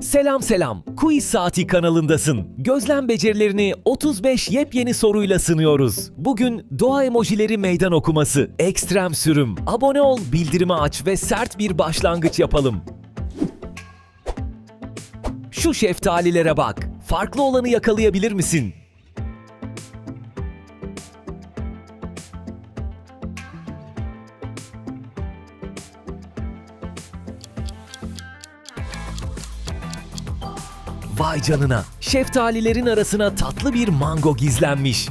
Selam selam. Quiz Saati kanalındasın. Gözlem becerilerini 35 yepyeni soruyla sınıyoruz. Bugün doğa emojileri meydan okuması, ekstrem sürüm, abone ol, bildirimi aç ve sert bir başlangıç yapalım. Şu şeftalilere bak. Farklı olanı yakalayabilir misin? Vay canına. Şeftalilerin arasına tatlı bir mango gizlenmiş.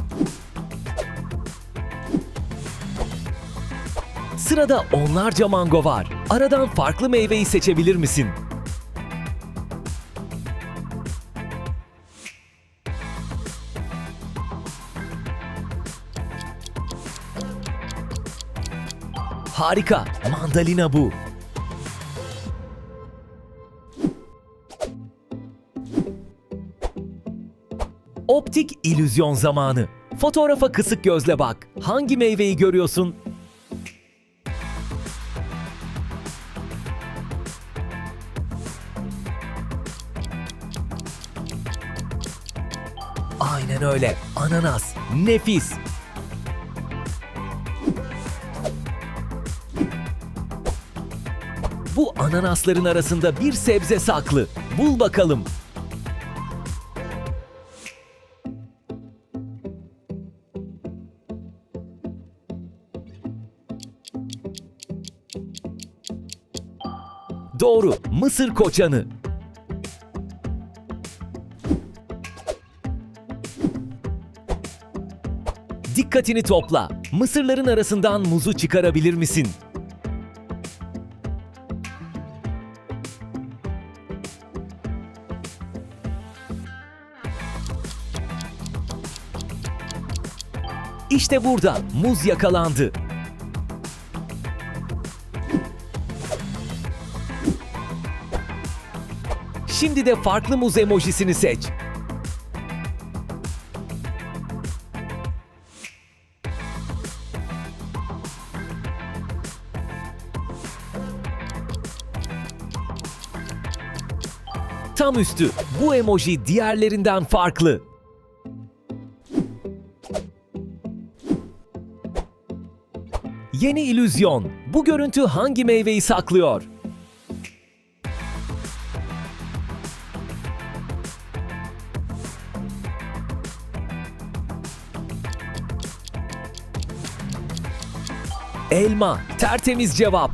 Sırada onlarca mango var. Aradan farklı meyveyi seçebilir misin? Harika. Mandalina bu. Optik illüzyon zamanı. Fotoğrafa kısık gözle bak. Hangi meyveyi görüyorsun? Aynen öyle. Ananas. Nefis. Bu ananasların arasında bir sebze saklı. Bul bakalım. Doğru, Mısır koçanı. Dikkatini topla. Mısırların arasından muzu çıkarabilir misin? İşte burada muz yakalandı. Şimdi de farklı muz emojisini seç. Tam üstü. Bu emoji diğerlerinden farklı. Yeni illüzyon. Bu görüntü hangi meyveyi saklıyor? Elma. Tertemiz cevap.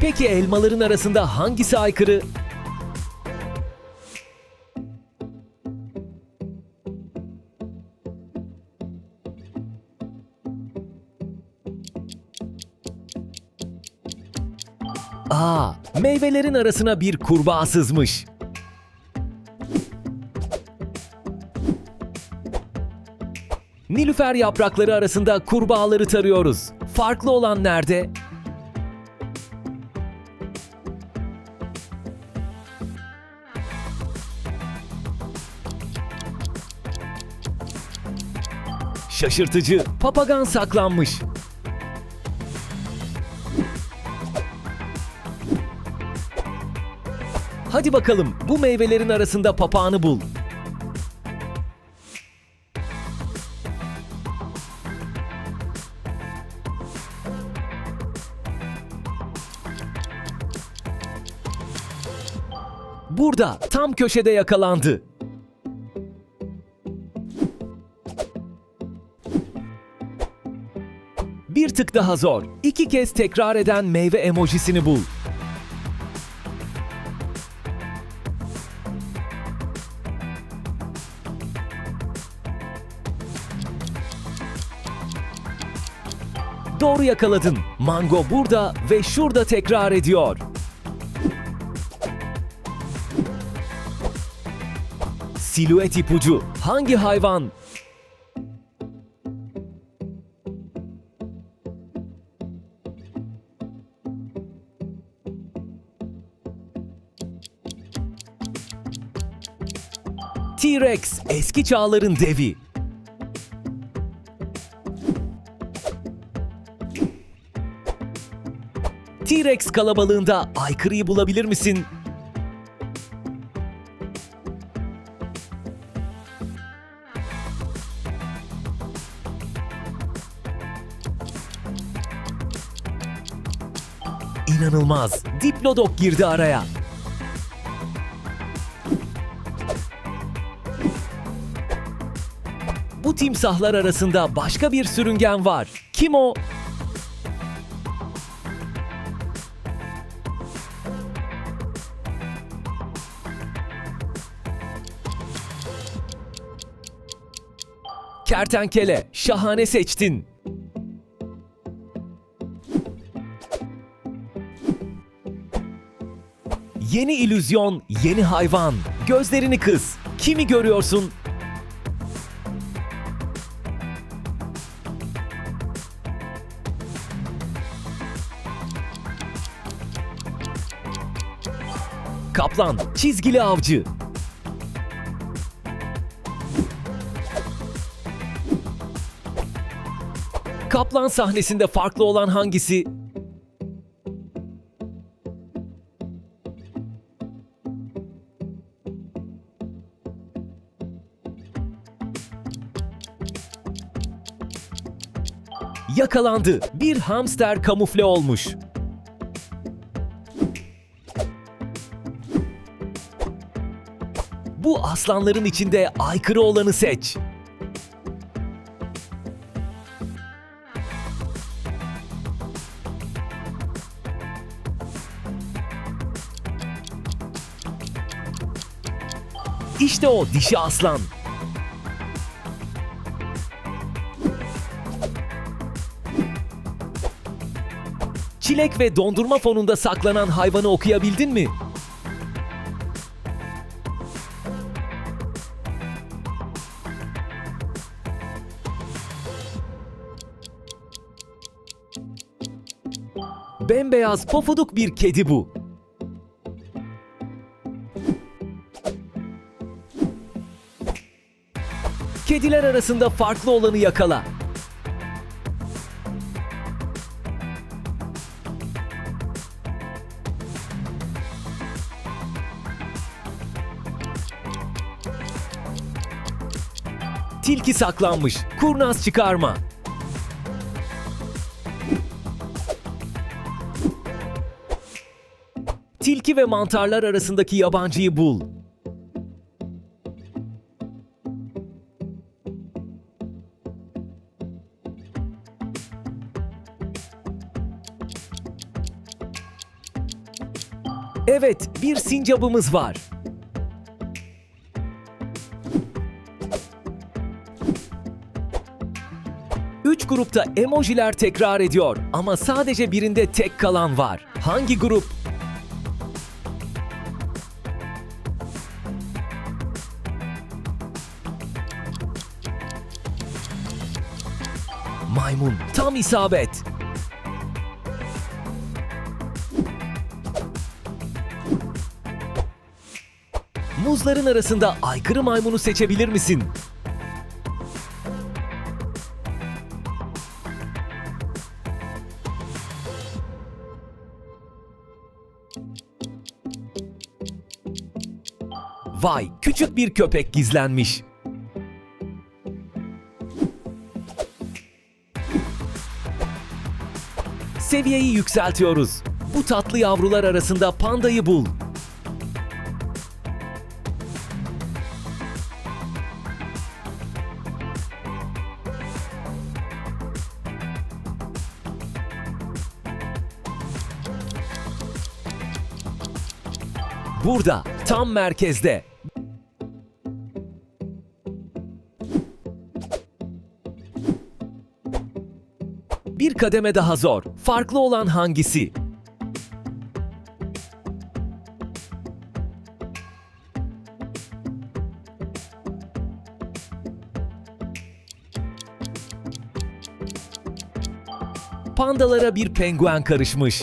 Peki elmaların arasında hangisi aykırı? Aa, meyvelerin arasına bir kurbağa sızmış. Nilüfer yaprakları arasında kurbağaları tarıyoruz. Farklı olan nerede? Şaşırtıcı, papagan saklanmış. Hadi bakalım bu meyvelerin arasında papağanı bul. Burada tam köşede yakalandı. Bir tık daha zor. İki kez tekrar eden meyve emojisini bul. Doğru yakaladın. Mango burada ve şurada tekrar ediyor. Silüet ipucu. Hangi hayvan? T-Rex eski çağların devi. T-Rex kalabalığında aykırıyı bulabilir misin? İnanılmaz. Diplodok girdi araya. Bu timsahlar arasında başka bir sürüngen var. Kim o? Kertenkele, şahane seçtin. Yeni illüzyon, yeni hayvan. Gözlerini kız. Kimi görüyorsun? Kaplan, çizgili avcı. Kaplan sahnesinde farklı olan hangisi? Yakalandı. Bir hamster kamufle olmuş. Bu aslanların içinde aykırı olanı seç. İşte o dişi aslan. Çilek ve dondurma fonunda saklanan hayvanı okuyabildin mi? Bembeyaz pofuduk bir kedi bu. Kediler arasında farklı olanı yakala. Tilki saklanmış. Kurnaz çıkarma. Tilki ve mantarlar arasındaki yabancıyı bul. Evet, bir sincabımız var. Grupta emojiler tekrar ediyor ama sadece birinde tek kalan var. Hangi grup? Maymun, tam isabet. Muzların arasında aykırı maymunu seçebilir misin? Vay, küçük bir köpek gizlenmiş. Seviyeyi yükseltiyoruz. Bu tatlı yavrular arasında pandayı bul. Burada, tam merkezde. Bir kademe daha zor. Farklı olan hangisi? Pandalara bir penguen karışmış.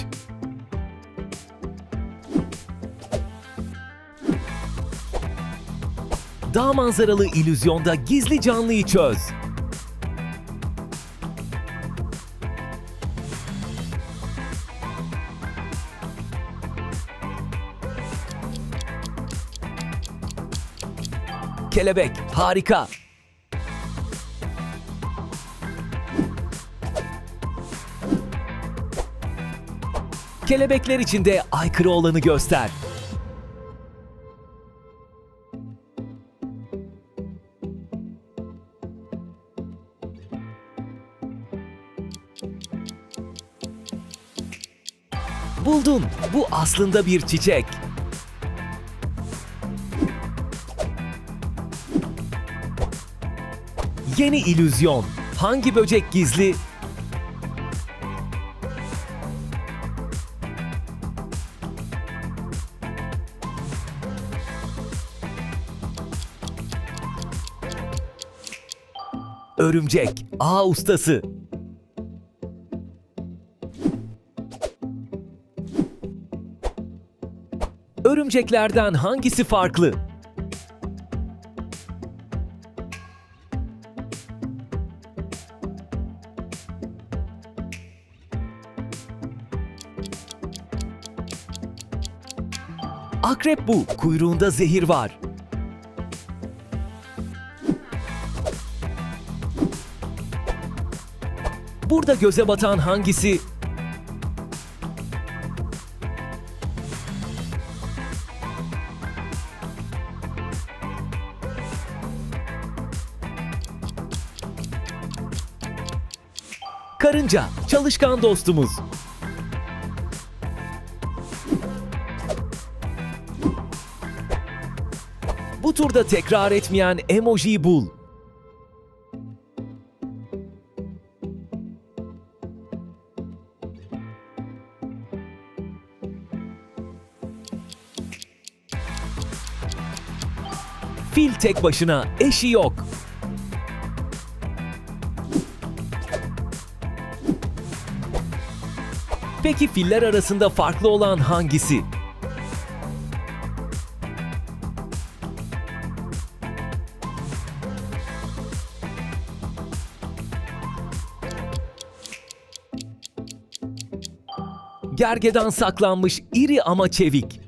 Dağ manzaralı illüzyonda gizli canlıyı çöz. Kelebek. Harika. Kelebekler içinde aykırı olanı göster. Buldun. Bu aslında bir çiçek. Yeni illüzyon. Hangi böcek gizli? Örümcek. Ağ ustası. Örümceklerden hangisi farklı? Akrep bu, kuyruğunda zehir var. Burada göze batan hangisi? Karınca, çalışkan dostumuz. Turda tekrar etmeyen emojiyi bul. Fil tek başına, eşi yok. Peki filler arasında farklı olan hangisi? Gergedan saklanmış iri ama çevik.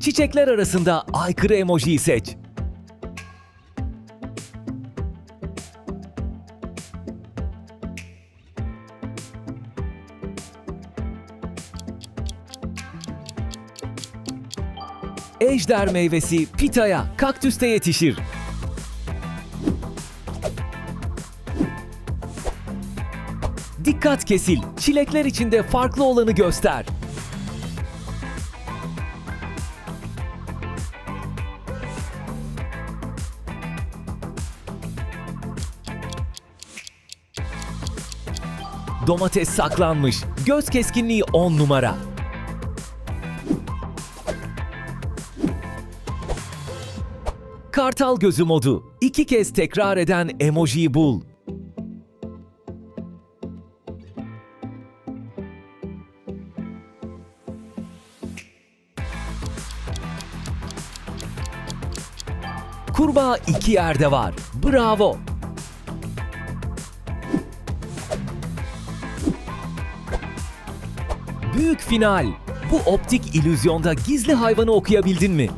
Çiçekler arasında aykırı emojiyi seç. Ejder meyvesi pitaya, kaktüste yetişir. Dikkat kesil, çilekler içinde farklı olanı göster. Domates saklanmış, göz keskinliği 10 numara. Kartal gözü modu. İki kez tekrar eden emojiyi bul. Kurbağa iki yerde var. Bravo. Büyük final. Bu optik illüzyonda gizli hayvanı okuyabildin mi?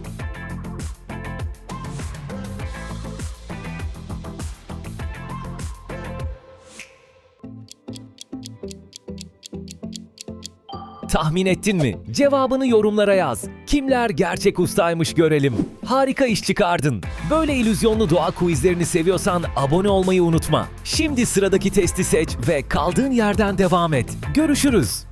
Tahmin ettin mi? Cevabını yorumlara yaz. Kimler gerçek ustaymış görelim. Harika iş çıkardın. Böyle illüzyonlu doğa quizlerini seviyorsan abone olmayı unutma. Şimdi sıradaki testi seç ve kaldığın yerden devam et. Görüşürüz.